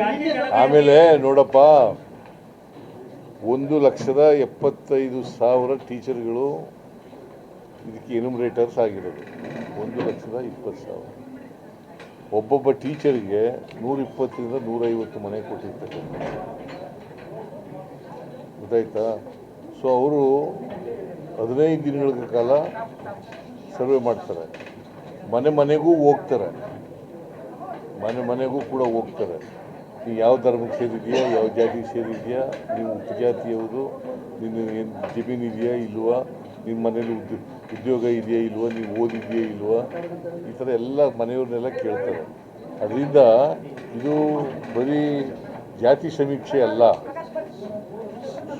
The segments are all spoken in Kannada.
ಆಮೇಲೆ ನೋಡಪ್ಪ, ಒಂದು ಲಕ್ಷದ ಎಪ್ಪತ್ತೈದು ಸಾವಿರ ಟೀಚರ್ಗಳು ಇದಕ್ಕೆ ಎನುಮರೇಟರ್ಸ್ ಆಗಿರೋದು. ಒಂದು ಲಕ್ಷದ ಇಪ್ಪತ್ತು ಸಾವಿರ. ಒಬ್ಬೊಬ್ಬ ಟೀಚರ್ಗೆ ನೂರಿಪ್ಪತ್ತರಿಂದ ನೂರೈವತ್ತು ಮನೆ ಕೊಟ್ಟಿರ್ತಕ್ಕಂಥ ಗೊತ್ತಾಯ್ತಾ? ಸೊ ಅವರು ಹದಿನೈದು ದಿನಗಳ ಕಾಲ ಸರ್ವೆ ಮಾಡ್ತಾರೆ. ಮನೆ ಮನೆಗೂ ಹೋಗ್ತಾರೆ. ಮನೆ ಮನೆಗೂ ಕೂಡ ಹೋಗ್ತಾರೆ. ನೀವು ಯಾವ ಧರ್ಮಕ್ಕೆ ಸೇರಿದೆಯಾ ಯಾವ ಜಾತಿಗೆ ಸೇರಿದೆಯಾ ನೀವು ಉಪಜಾತಿಯವರು ನಿನ್ನ ಏನು ಜಮೀನು ಇದೆಯಾ ಇಲ್ವಾ ನಿಮ್ಮ ಮನೇಲಿ ಉದ್ಯೋಗ ಉದ್ಯೋಗ ಇದೆಯಾ ಇಲ್ವಾ ನೀವು ಓದಿದೆಯಾ ಇಲ್ವಾ ಈ ಥರ ಎಲ್ಲ ಮನೆಯವ್ರನ್ನೆಲ್ಲ ಕೇಳ್ತಾರೆ. ಅದರಿಂದ ಇದು ಬರೀ ಜಾತಿ ಸಮೀಕ್ಷೆ ಅಲ್ಲ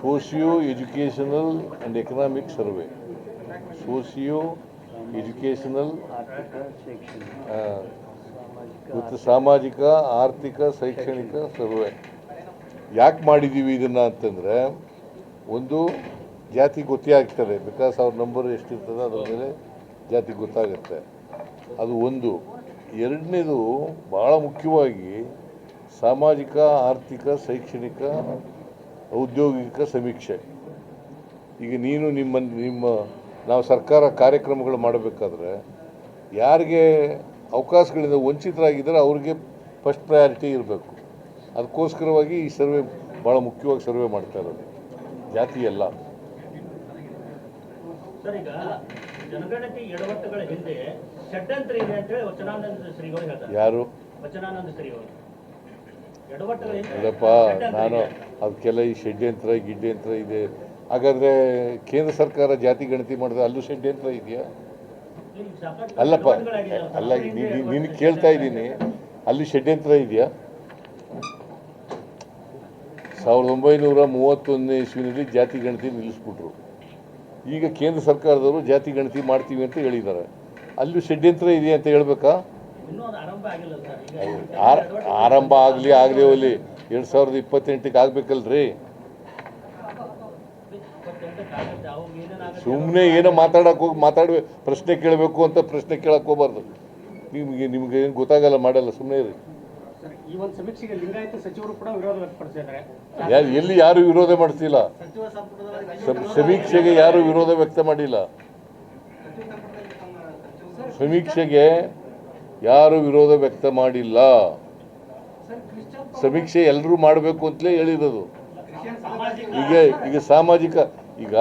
socio educational and economic survey. Socio educational ಮತ್ತು ಸಾಮಾಜಿಕ, ಆರ್ಥಿಕ, ಶೈಕ್ಷಣಿಕ ಸರ್ವೆ. ಯಾಕೆ ಮಾಡಿದ್ದೀವಿ ಇದನ್ನು ಅಂತಂದರೆ, ಒಂದು ಜಾತಿ ಗೊತ್ತೇ ಆಗ್ತದೆ ಬಿಕಾಸ್ ಅವ್ರ ನಂಬರ್ ಎಷ್ಟಿರ್ತದೆ ಅದರ ಮೇಲೆ ಜಾತಿ ಗೊತ್ತಾಗುತ್ತೆ. ಅದು ಒಂದು. ಎರಡನೇದು ಭಾಳ ಮುಖ್ಯವಾಗಿ ಸಾಮಾಜಿಕ, ಆರ್ಥಿಕ, ಶೈಕ್ಷಣಿಕ, ಔದ್ಯೋಗಿಕ ಸಮೀಕ್ಷೆ. ಈಗ ನೀನು ನಿಮ್ಮ ನಿಮ್ಮ, ನಾವು ಸರ್ಕಾರ ಕಾರ್ಯಕ್ರಮಗಳು ಮಾಡಬೇಕಾದ್ರೆ, ಯಾರಿಗೆ ಅವಕಾಶಗಳಿಂದ ವಂಚಿತರಾಗಿದ್ದರೆ ಅವ್ರಿಗೆ ಫಸ್ಟ್ ಪ್ರಯಾರಿಟಿ ಇರಬೇಕು. ಅದಕ್ಕೋಸ್ಕರವಾಗಿ ಈ ಸರ್ವೆ ಭಾಳ ಮುಖ್ಯವಾಗಿ ಸರ್ವೆ ಮಾಡ್ತಾ ಇರೋದು. ಜಾತಿ ಎಲ್ಲ ಯಾರು? ಅಲ್ಲಪ್ಪ ನಾನು ಅದಕ್ಕೆಲ್ಲ ಈ ಷಡ್ಯಂತ್ರ ಗಿಡ್ಯಂತ್ರ ಇದೆ. ಹಾಗಾದರೆ ಕೇಂದ್ರ ಸರ್ಕಾರ ಜಾತಿ ಗಣತಿ ಮಾಡಿದ್ರೆ ಅಲ್ಲೂ ಷಡ್ಯಂತ್ರ ಇದೆಯಾ? ಅಲ್ಲಪ್ಪ. ಅಲ್ಲ ನೀನು ಕೇಳ್ತಾ ಇದ್ದೀನಿ. ಅಲ್ಲಿ ಷಡ್ಯಂತ್ರ ಇದೆಯಾ? ಸಾವಿರದ ಒಂಬೈನೂರ ಮೂವತ್ತೊಂದನೇ ಇಸ್ವಿನಲ್ಲಿ ಜಾತಿ ಗಣತಿ ನಿಲ್ಲಿಸ್ಬಿಟ್ರು. ಈಗ ಕೇಂದ್ರ ಸರ್ಕಾರದವರು ಜಾತಿ ಗಣತಿ ಮಾಡ್ತೀವಿ ಅಂತ ಹೇಳಿದ್ದಾರೆ. ಅಲ್ಲೂ ಷಡ್ಯಂತ್ರ ಇದೆಯಾ ಅಂತ ಹೇಳ್ಬೇಕಾ? ಆರಂಭ ಆಗಲಿ ಆಗಲಿ ಹೋಗಲಿ. ಎರಡು ಸಾವಿರದ ಇಪ್ಪತ್ತೆಂಟಕ್ಕೆ ಆಗ್ಬೇಕಲ್ರಿ. ಸುಮ್ಮನೆ ಏನೋ ಮಾತಾಡಕ್ಕೆ ಹೋಗಿ ಮಾತಾಡ್ಬೇಕು ಪ್ರಶ್ನೆ ಕೇಳಬೇಕು ಅಂತ ಪ್ರಶ್ನೆ ಕೇಳಕ್ಕೆ ಹೋಗ್ಬಾರ್ದು. ನಿಮಗೆ ನಿಮ್ಗೆ ಏನು ಗೊತ್ತಾಗಲ್ಲ ಮಾಡಲ್ಲ ಸುಮ್ಮನೆ ಇರಿ. ಯಾರು ಎಲ್ಲಿ ಯಾರು ವಿರೋಧ ಮಾಡ್ತಿಲ್ಲ ಸಚಿವ ಸಮೀಕ್ಷೆಗೆ ಯಾರು ವಿರೋಧ ವ್ಯಕ್ತ ಮಾಡಿಲ್ಲ? ಸಮೀಕ್ಷೆಗೆ ಯಾರು ವಿರೋಧ ವ್ಯಕ್ತ ಮಾಡಿಲ್ಲ? ಸಮೀಕ್ಷೆ ಎಲ್ಲರೂ ಮಾಡಬೇಕು ಅಂತಲೇ ಹೇಳಿರೋದು ಈಗ ಈಗ ಸಾಮಾಜಿಕ, ಈಗ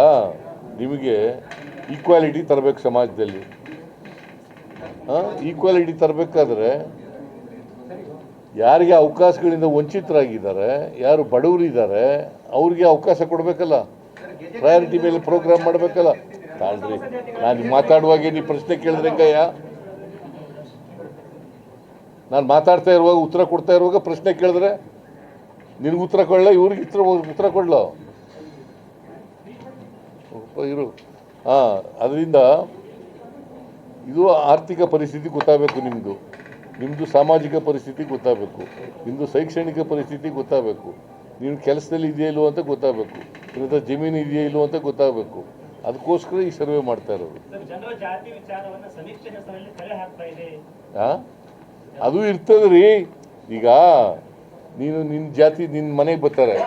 ನಿಮಗೆ ಈಕ್ವಾಲಿಟಿ ತರಬೇಕು ಸಮಾಜದಲ್ಲಿ. ಈಕ್ವಾಲಿಟಿ ತರಬೇಕಾದ್ರೆ ಯಾರಿಗೆ ಅವಕಾಶಗಳಿಂದ ವಂಚಿತರಾಗಿದ್ದಾರೆ, ಯಾರು ಬಡವರಿದ್ದಾರೆ, ಅವ್ರಿಗೆ ಅವಕಾಶ ಕೊಡಬೇಕಲ್ಲ. ಪ್ರಯಾರಿಟಿ ಮೇಲೆ ಪ್ರೋಗ್ರಾಮ್ ಮಾಡಬೇಕಲ್ಲ. ತಾಳ್ರಿ, ನಾನು ಮಾತಾಡುವಾಗ ನೀವು ಪ್ರಶ್ನೆ ಕೇಳಿದ್ರೆ ಹೆಂಗಯ್ಯ? ನಾನು ಮಾತಾಡ್ತಾ ಇರುವಾಗ ಉತ್ತರ ಕೊಡ್ತಾ ಇರುವಾಗ ಪ್ರಶ್ನೆ ಕೇಳಿದ್ರೆ ನಿನಗೆ ಉತ್ತರ ಕೊಡಲ್ಲ ಇವ್ರಿಗೆ ಉತ್ತರ ಉತ್ತರ ಕೊಡಲ್ಲ ಇರು. ಹಾಂ ಅದರಿಂದ ಇದು ಆರ್ಥಿಕ ಪರಿಸ್ಥಿತಿ ಗೊತ್ತಾಗಬೇಕು ನಿಮ್ಮದು ನಿಮ್ಮದು ಸಾಮಾಜಿಕ ಪರಿಸ್ಥಿತಿ ಗೊತ್ತಾಗಬೇಕು. ನಿಮ್ಮದು ಶೈಕ್ಷಣಿಕ ಪರಿಸ್ಥಿತಿ ಗೊತ್ತಾಗಬೇಕು. ನೀನು ಕೆಲಸದಲ್ಲಿ ಇದೆಯಾ ಇಲ್ಲೋ ಅಂತ ಗೊತ್ತಾಗಬೇಕು. ಹತ್ರ ಜಮೀನು ಇದೆಯಾ ಇಲ್ಲೋ ಅಂತ ಗೊತ್ತಾಗಬೇಕು. ಅದಕ್ಕೋಸ್ಕರ ಈ ಸರ್ವೆ ಮಾಡ್ತಾ ಇರೋದು. ಹಾಂ? ಅದು ಇರ್ತದೆ ರೀ ಈಗ ನೀನು ನಿನ್ನ ಜಾತಿ ನಿನ್ನ ಮನೆಗೆ ಬರ್ತಾರೆ.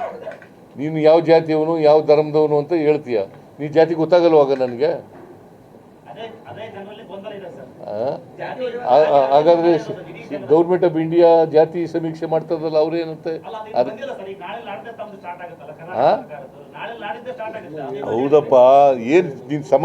ನೀನು ಯಾವ ಜಾತಿಯವನು ಯಾವ ಧರ್ಮದವನು ಅಂತ ಹೇಳ್ತೀಯ. ನೀ ಜಾತಿ ಗೊತ್ತಾಗಲ್ವಾಗ ನನಗೆ? ಹಾಗಾದ್ರೆ ಗೌರ್ಮೆಂಟ್ ಆಫ್ ಇಂಡಿಯಾ ಜಾತಿ ಸಮೀಕ್ಷೆ ಮಾಡ್ತದಲ್ಲ ಅವ್ರೇನಂತೆ ಹೌದಪ್ಪ ಏನು ನಿನ್ ಸಮ